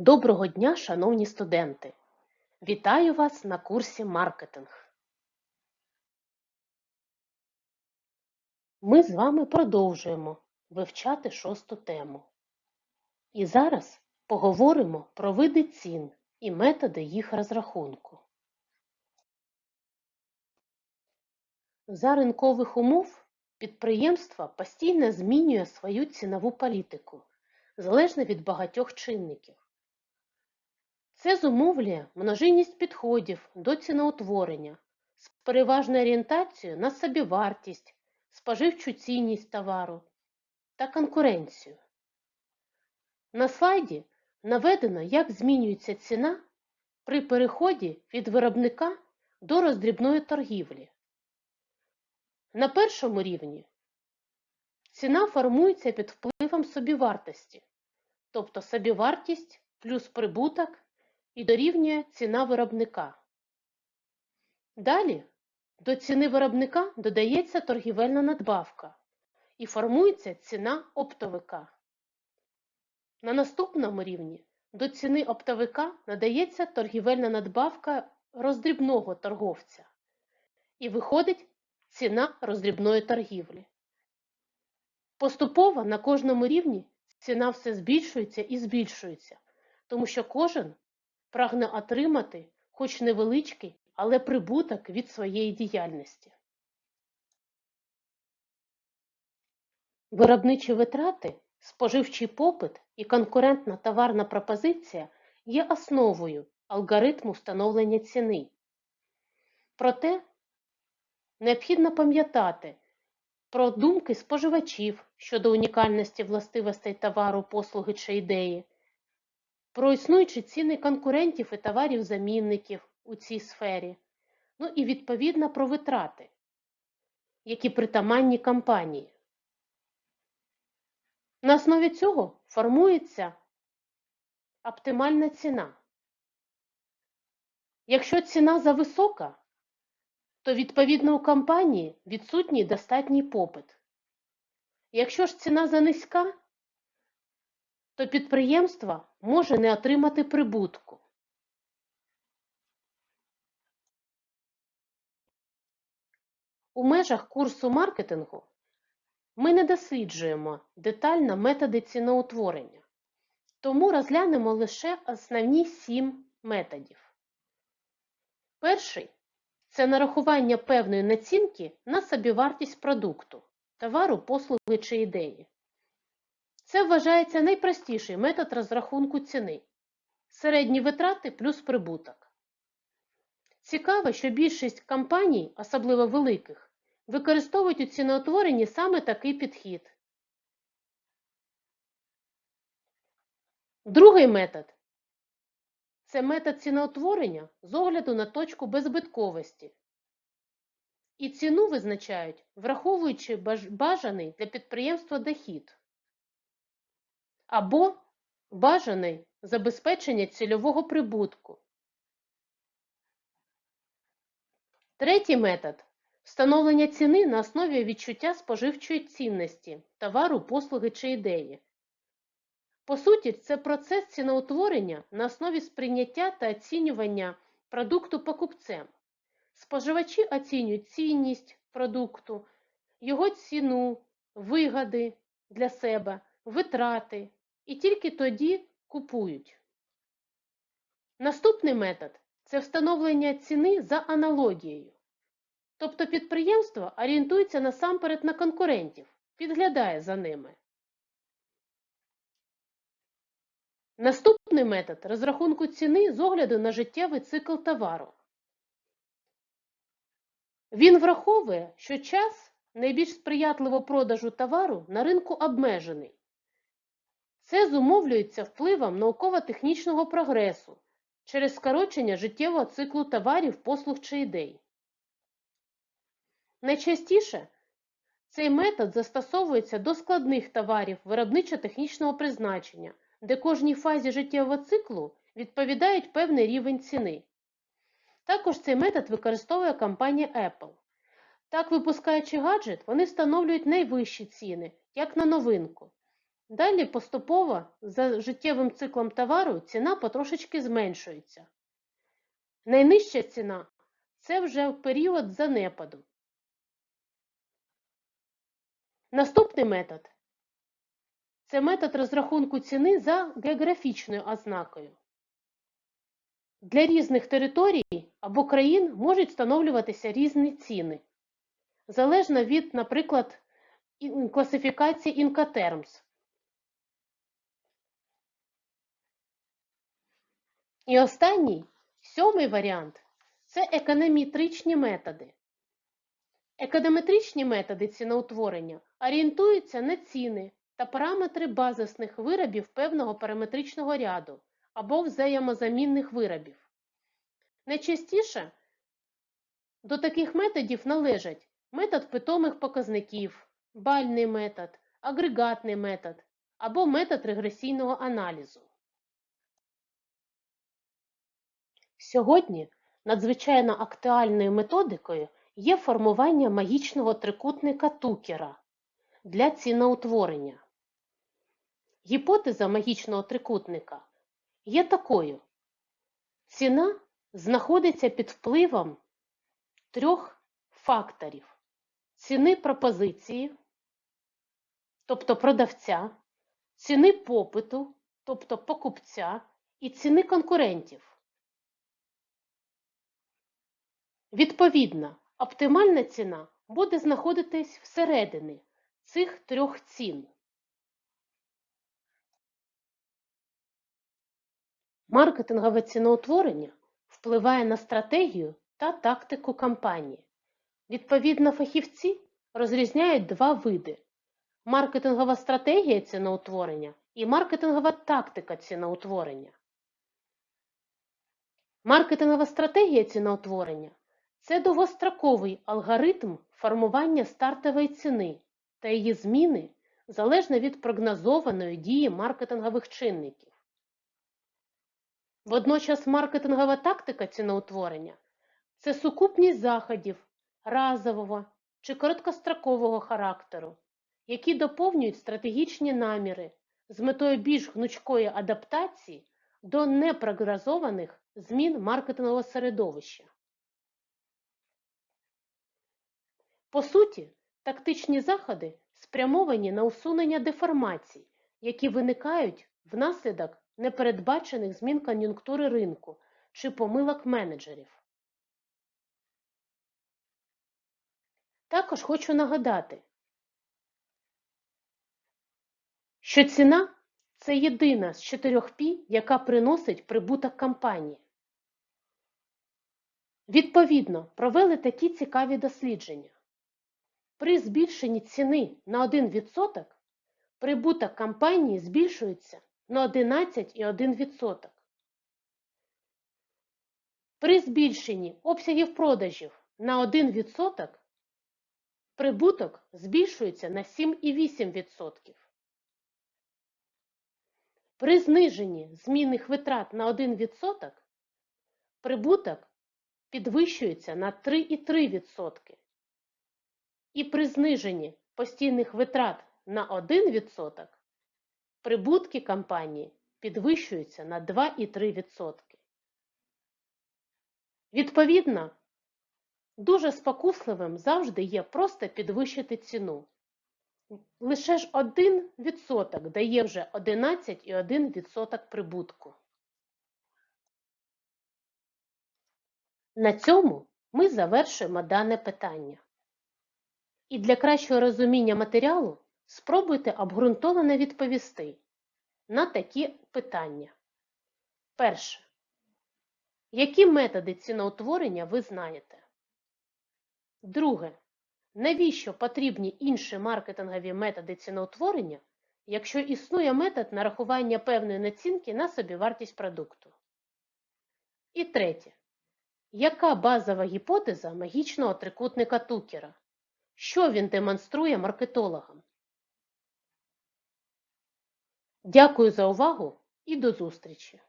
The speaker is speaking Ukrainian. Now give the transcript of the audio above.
Доброго дня, шановні студенти! Вітаю вас на курсі маркетинг. Ми з вами продовжуємо вивчати шосту тему. І зараз поговоримо про види цін і методи їх розрахунку. За ринкових умов підприємство постійно змінює свою цінову політику залежно від багатьох чинників. Це зумовлює множинність підходів до ціноутворення з переважною орієнтацією на собівартість, споживчу цінність товару та конкуренцію. На слайді наведено, як змінюється ціна при переході від виробника до роздрібної торгівлі. На першому рівні ціна формується під впливом собівартості, тобто собівартість плюс прибуток і дорівнює ціна виробника. Далі до ціни виробника додається торгівельна надбавка і формується ціна оптовика. На наступному рівні до ціни оптовика надається торгівельна надбавка роздрібного торговця і виходить ціна роздрібної торгівлі. Поступово на кожному рівні ціна все збільшується і збільшується, тому що кожен прагне отримати хоч невеличкий, але прибуток від своєї діяльності. Виробничі витрати, споживчий попит і конкурентна товарна пропозиція є основою алгоритму встановлення ціни. Проте необхідно пам'ятати про думки споживачів щодо унікальності властивостей товару, послуги чи ідеї, про існуючі ціни конкурентів і товарів-замінників у цій сфері, ну і відповідно про витрати, які притаманні компанії. На основі цього формується оптимальна ціна. Якщо ціна зависока, то відповідно у компанії відсутній достатній попит. Якщо ж ціна занизька, то підприємство може не отримати прибутку. У межах курсу маркетингу ми не досліджуємо детально методи ціноутворення, тому розглянемо лише основні сім методів. Перший це нарахування певної націнки на собівартість продукту, товару, послуги чи ідеї. Це вважається найпростіший метод розрахунку ціни. Середні витрати плюс прибуток. Цікаво, що більшість компаній, особливо великих, використовують у ціноутворенні саме такий підхід. Другий метод це метод ціноутворення з огляду на точку беззбитковості. І ціну визначають, враховуючи бажаний для підприємства дохід або бажаний забезпечення цільового прибутку. Третій метод встановлення ціни на основі відчуття споживчої цінності товару, послуги чи ідеї. По суті, це процес ціноутворення на основі сприйняття та оцінювання продукту покупцем. Споживачі оцінюють цінність продукту, його ціну, вигоди для себе, витрати і тільки тоді купують. Наступний метод це встановлення ціни за аналогією. Тобто підприємство орієнтується насамперед на конкурентів, підглядає за ними. Наступний метод розрахунку ціни з огляду на життєвий цикл товару. Він враховує, що час найбільш сприятливо продажу товару на ринку обмежений. Це зумовлюється впливом науково-технічного прогресу через скорочення життєвого циклу товарів, послуг чи ідей. Найчастіше цей метод застосовується до складних товарів виробничо-технічного призначення, де кожній фазі життєвого циклу відповідають певний рівень ціни. Також цей метод використовує компанія Apple. Так, випускаючи гаджет, вони встановлюють найвищі ціни, як на новинку. Далі поступово за життєвим циклом товару ціна потрошечки зменшується. Найнижча ціна це вже період занепаду. Наступний метод це метод розрахунку ціни за географічною ознакою. Для різних територій або країн можуть встановлюватися різні ціни, залежно від, наприклад, класифікації Incoterms. І останній, сьомий варіант це економетричні методи. Економетричні методи ціноутворення орієнтуються на ціни та параметри базисних виробів певного параметричного ряду або взаємозамінних виробів. Найчастіше до таких методів належать метод питомих показників, бальний метод, агрегатний метод або метод регресійного аналізу. Сьогодні надзвичайно актуальною методикою є формування магічного трикутника Тукера для ціноутворення. Гіпотеза магічного трикутника є такою. Ціна знаходиться під впливом трьох факторів: ціни пропозиції, тобто продавця, ціни попиту, тобто покупця, і ціни конкурентів. Відповідно, оптимальна ціна буде знаходитись всередині цих трьох цін. Маркетингове ціноутворення впливає на стратегію та тактику кампанії. Відповідно, фахівці розрізняють два види: маркетингова стратегія ціноутворення і маркетингова тактика ціноутворення. Маркетингова стратегія ціноутворення це довгостроковий алгоритм формування стартової ціни та її зміни залежно від прогнозованої дії маркетингових чинників. Водночас маркетингова тактика ціноутворення це сукупність заходів разового чи короткострокового характеру, які доповнюють стратегічні наміри з метою більш гнучкої адаптації до непрогнозованих змін маркетингового середовища. По суті, тактичні заходи спрямовані на усунення деформацій, які виникають внаслідок непередбачених змін кон'юнктури ринку чи помилок менеджерів. Також хочу нагадати, що ціна це єдина з чотирьох пі, яка приносить прибуток компанії. Відповідно, провели такі цікаві дослідження. При збільшенні ціни на 1% прибуток компанії збільшується на 11,1%. При збільшенні обсягів продажів на 1% прибуток збільшується на 7,8%. При зниженні змінних витрат на 1% прибуток підвищується на 3,3%. І при зниженні постійних витрат на 1% прибутки компанії підвищуються на 2,3%. Відповідно, дуже спокусливим завжди є просто підвищити ціну. Лише ж 1% дає вже 11,1% прибутку. На цьому ми завершуємо дане питання. І для кращого розуміння матеріалу спробуйте обґрунтовано відповісти на такі питання. Перше. Які методи ціноутворення ви знаєте? Друге. Навіщо потрібні інші маркетингові методи ціноутворення, якщо існує метод нарахування певної націнки на собівартість продукту? І третє. Яка базова гіпотеза магічного трикутника Тукера? Що він демонструє маркетологам? Дякую за увагу і до зустрічі!